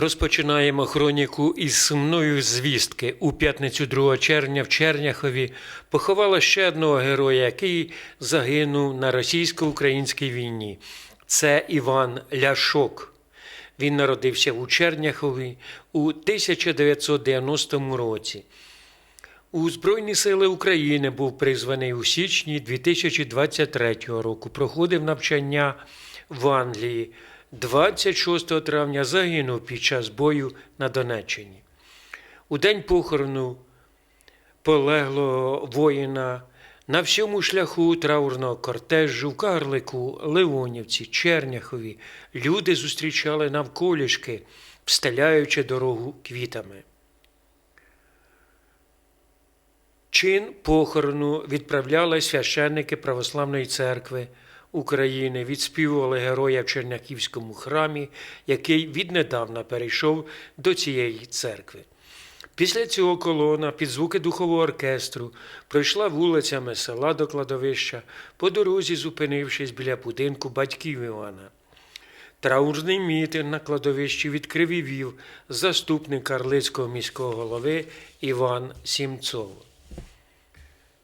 Розпочинаємо хроніку із сумної звістки. У п'ятницю 2 червня в Черняхові поховало ще одного героя, який загинув на російсько-українській війні. Це Іван Ляшок. Він народився у Черняхові у 1990 році. У Збройні сили України був призваний у січні 2023 року. Проходив навчання в Англії. 26 травня загинув під час бою на Донеччині. У день похорону полеглого воїна на всьому шляху траурного кортежу в Карлику, Леонівці, Черняхові люди зустрічали навколішки, встеляючи дорогу квітами. Чин похорону відправляли священники Православної церкви України, відспівували героя в Черняхівському храмі, який віднедавна перейшов до цієї церкви. Після цього колона під звуки духового оркестру пройшла вулицями села до кладовища, по дорозі зупинившись біля будинку батьків Івана. Траурний мітинг на кладовищі відкрив і вів заступник Карлицького міського голови Іван Сімцов.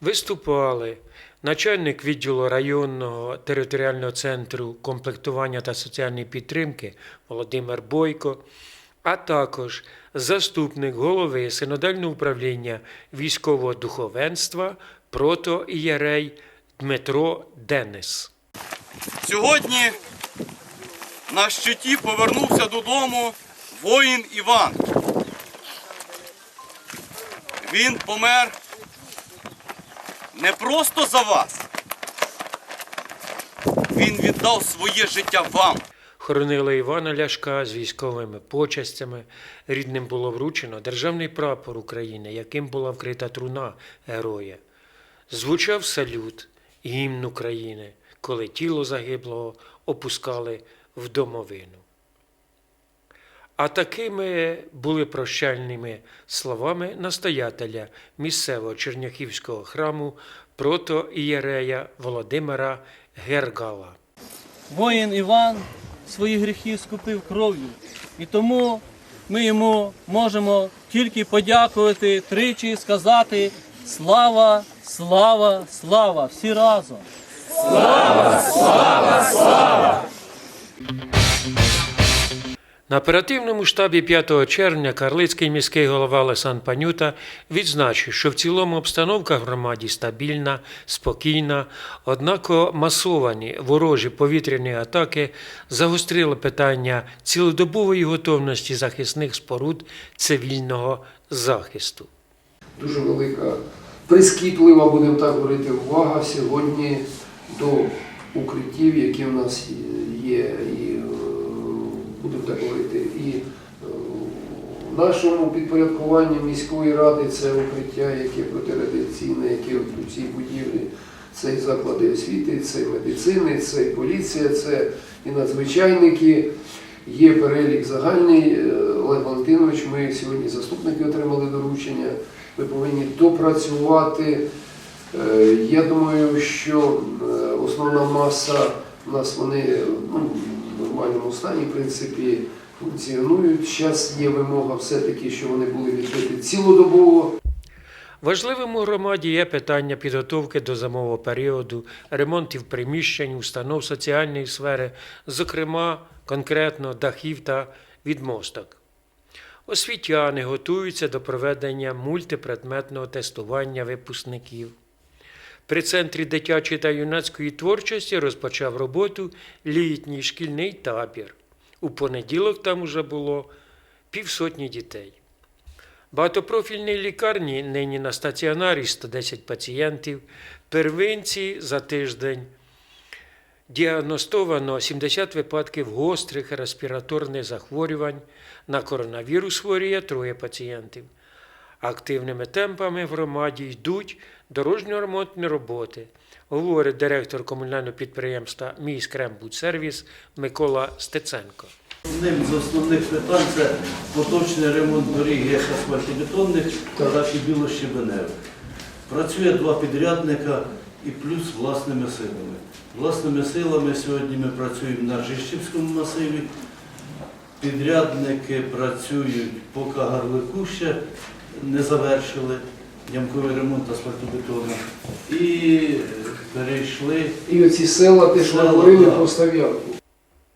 Виступали начальник відділу районного територіального центру комплектування та соціальної підтримки Володимир Бойко, а також заступник голови синодального управління військового духовенства протоієрей Дмитро Денис. Сьогодні на щиті повернувся додому воїн Іван. Він помер не просто за вас. Він віддав своє життя вам. Хоронили Івана Ляшка з військовими почастями. Рідним було вручено державний прапор України, яким була вкрита труна героя. Звучав салют, гімн України, коли тіло загиблого опускали в домовину. А такими були прощальними словами настоятеля місцевого черняхівського храму протоієрея Володимира Гергала. Воїн Іван свої гріхи скупив кров'ю. І тому ми йому можемо тільки подякувати тричі, сказати слава, слава, слава всі разом. На оперативному штабі 5 червня Карлицький міський голова Олександр Панюта відзначив, що в цілому обстановка в громаді стабільна, спокійна, однако масовані ворожі повітряні атаки загострили питання цілодобової готовності захисних споруд цивільного захисту. дуже велика, прискіплива, будемо так говорити, увага сьогодні до укриттів, які в нас є, і будемо так говорити, і е, в нашому підпорядкуванні міської ради це укриття, яке протирадіаційне, яке у цій будівлі. Це і заклади освіти, це і медицини, це і поліція, це і надзвичайники. Є перелік загальний. Е, Олег Валентинович, ми сьогодні заступники отримали доручення. Ми повинні допрацювати. Е, Я думаю, що основна маса у нас вони ну, нормальному стані, в принципі, функціонують. Зараз є вимога все-таки, що вони були відкриті цілодобово. Важливим у громаді є питання підготовки до зимового періоду, ремонтів приміщень, установ соціальної сфери, зокрема конкретно дахів та відмосток. Освітяни готуються до проведення мультипредметного тестування випускників. При центрі дитячої та юнацької творчості розпочав роботу літній шкільний табір. У понеділок там уже було півсотні дітей. Багатопрофільній лікарні нині на стаціонарі 110 пацієнтів. Первинці за тиждень діагностовано 70 випадків гострих респіраторних захворювань. На коронавірус хворіє троє пацієнтів. Активними темпами в громаді йдуть дорожньо-ремонтні роботи, говорить директор комунального підприємства «Міськрембудсервіс» Микола Стеценко. Одним з основних питань це поточний ремонт доріг як асфальтобетонних, так і білощебеневих. Працює два підрядника і плюс власними силами. Власними силами сьогодні ми працюємо на Ржищівському масиві. Підрядники працюють, поки Гарлику ще не завершили ямковий ремонт асфальтобетону. І перейшли І оці села, те, що Села, говорили про Став'янку.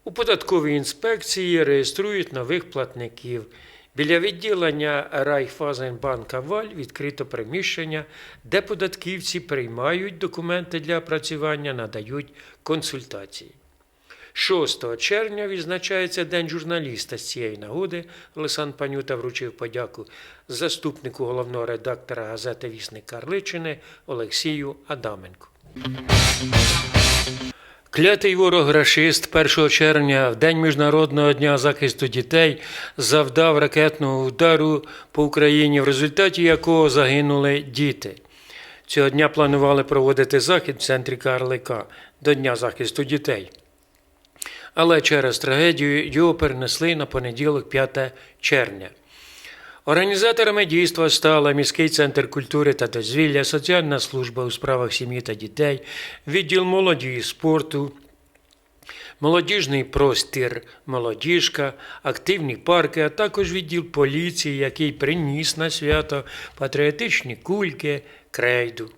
У податковій інспекції реєструють нових платників. Біля відділення Райфазенбанка Валь відкрито приміщення, де податківці приймають документи для опрацювання, надають консультації. 6 червня відзначається День журналіста. З цієї нагоди Олександр Панюта вручив подяку заступнику головного редактора газети Вісник Карличини Олексію Адаменку. Клятий ворог рашист 1 червня, в День Міжнародного дня захисту дітей, завдав ракетного удару по Україні, в результаті якого загинули діти. Цього дня планували проводити захід в центрі Карлика до Дня захисту дітей. Але через трагедію його перенесли на понеділок 5 червня. Організаторами дійства стали міський центр культури та дозвілля, соціальна служба у справах сім'ї та дітей, відділ молоді і спорту, молодіжний простір, молодіжка, активні парки, а також відділ поліції, який приніс на свято патріотичні кульки, крейду.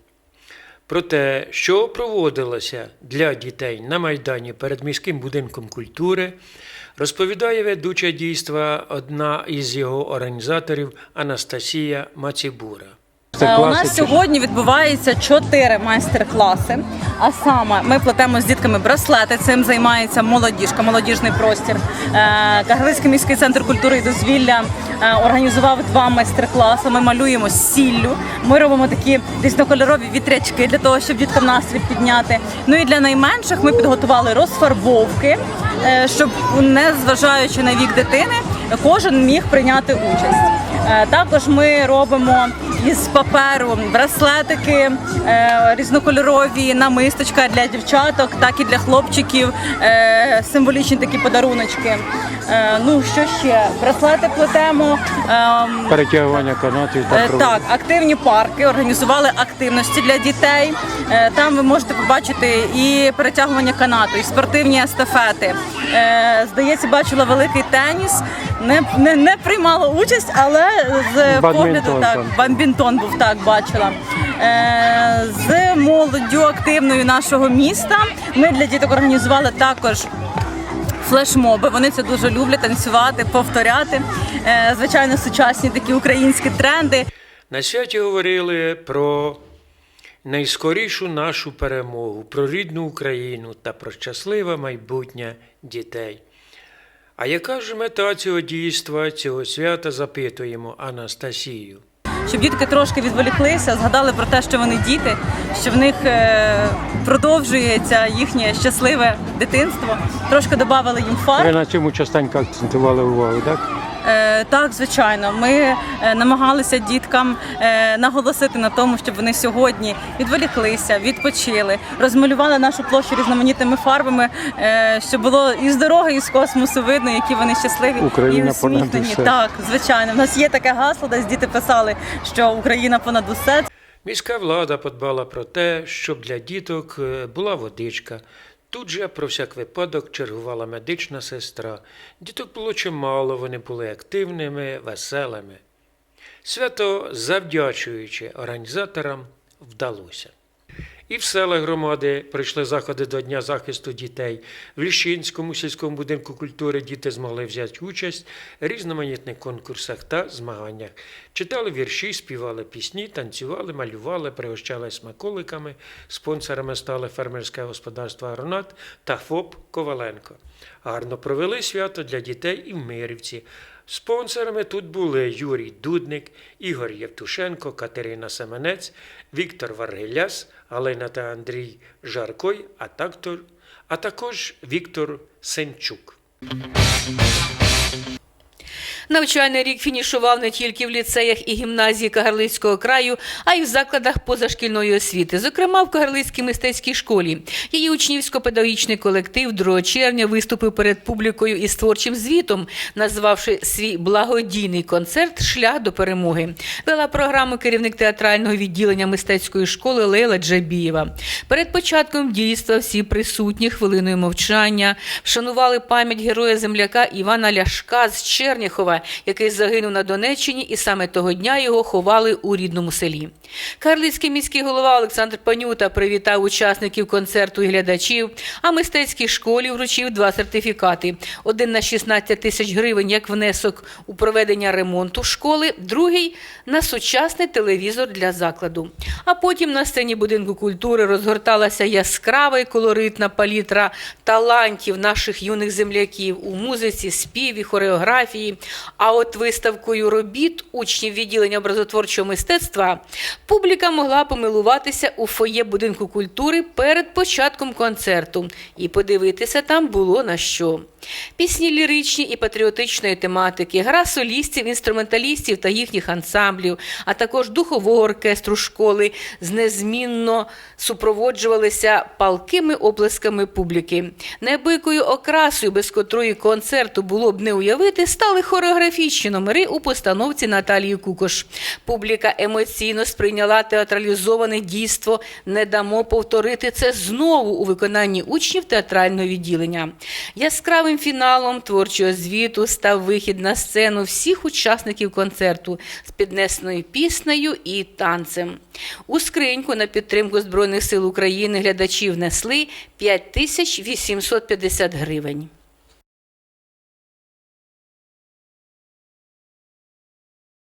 Про те, що проводилося для дітей на Майдані перед міським будинком культури, розповідає ведуча дійства одна із його організаторів Анастасія Мацібура. Е, У нас сьогодні відбувається чотири майстер-класи. А саме ми плетемо з дітками браслети. Цим займається молодіжка, молодіжний простір. Е, Кагарлицький міський центр культури і дозвілля е, організував два майстер-класи. Ми малюємо сіллю. Ми робимо такі різнокольорові вітрячки для того, щоб діткам настрій підняти. Ну і для найменших ми підготували розфарбовки, щоб не зважаючи на вік дитини, кожен міг прийняти участь. Також ми робимо із паперу браслетики е, різнокольорові, намисточка для дівчаток, так і для хлопчиків. е, Символічні такі подаруночки. Е, Ну що ще? Браслети плетемо. ем, Перетягування канатів Так, активні парки організували активності для дітей. Е, Там ви можете побачити і перетягування канату, і спортивні естафети. Е, Здається, бачила великий теніс. Не, не, не приймала участь, але з погляду так, бадмінтон був так, бачила. Е, З молоддю активною нашого міста ми для діток організували також флешмоби. Вони це дуже люблять танцювати, повторяти. Звичайно, сучасні такі українські тренди. На святі говорили про найскорішу нашу перемогу, про рідну Україну та про щасливе майбутнє дітей. А яка ж мета цього дійства, цього свята, запитуємо Анастасію. щоб дітки трошки відволіклися, згадали про те, що вони діти, що в них е, продовжується їхнє щасливе дитинство. Трошки додали їм фар. на цьому частенько акцентували увагу, так? Е, так, звичайно, ми е, намагалися діткам е, наголосити на тому, щоб вони сьогодні відволіклися, відпочили, розмалювали нашу площу різноманітними фарбами, щоб було і з дороги, і з космосу видно, які вони щасливі Україна і усміхнені. Так, звичайно, в нас є таке гасло, десь діти писали, що Україна понад усе. Міська влада подбала про те, щоб для діток була водичка. Тут же про всяк випадок чергувала медична сестра. Діток було чимало, вони були активними, веселими. Свято, завдячуючи організаторам, вдалося. І в селах громади прийшли заходи до Дня захисту дітей. В Ліщинському сільському будинку культури діти змогли взяти участь в різноманітних конкурсах та змаганнях. Читали вірші, співали пісні, танцювали, малювали, пригощали смаколиками. Спонсорами стали фермерське господарство Агронат та ФОП Коваленко. Гарно провели свято для дітей і в Мирівці. Спонсорами тут були Юрій Дудник, Ігор Євтушенко, Катерина Семенець, Віктор Варгеляс, Галина та Андрій Жаркой, а, також Віктор Сенчук. Навчальний рік фінішував не тільки в ліцеях і гімназії Кагарлицького краю, а й в закладах позашкільної освіти, зокрема в Кагарлицькій мистецькій школі. Її учнівсько-педагогічний колектив 2 червня виступив перед публікою із творчим звітом, назвавши свій благодійний концерт Шлях до перемоги. Вела програму керівник театрального відділення мистецької школи Лейла Джабієва. Перед початком дійства всі присутні хвилиною мовчання вшанували пам'ять героя земляка Івана Ляшка з Який загинув на Донеччині, і саме того дня його ховали у рідному селі. Карлицький міський голова Олександр Панюта привітав учасників концерту і глядачів, а мистецькій школі вручив два сертифікати: один на 16 тисяч гривень як внесок у проведення ремонту школи, другий на сучасний телевізор для закладу. А потім на сцені будинку культури розгорталася яскрава і колоритна палітра талантів наших юних земляків у музиці, співі, хореографії. А от виставкою робіт учнів відділення образотворчого мистецтва публіка могла помилуватися у фоє будинку культури перед початком концерту, і подивитися там було на що. Пісні ліричні і патріотичної тематики, гра солістів, інструменталістів та їхніх ансамблів, а також духового оркестру школи з незмінно супроводжувалися палкими оплесками публіки. Неабиякою окрасою, без котрої концерту було б не уявити, стали хореографічні номери у постановці Наталії Кукош. Публіка емоційно сприйняла театралізоване дійство Не дамо повторити це знову у виконанні учнів театрального відділення. Яскравим фіналом творчого звіту став вихід на сцену всіх учасників концерту з піднесеною піснею і танцем. У скриньку на підтримку Збройних сил України глядачі внесли 5850 гривень.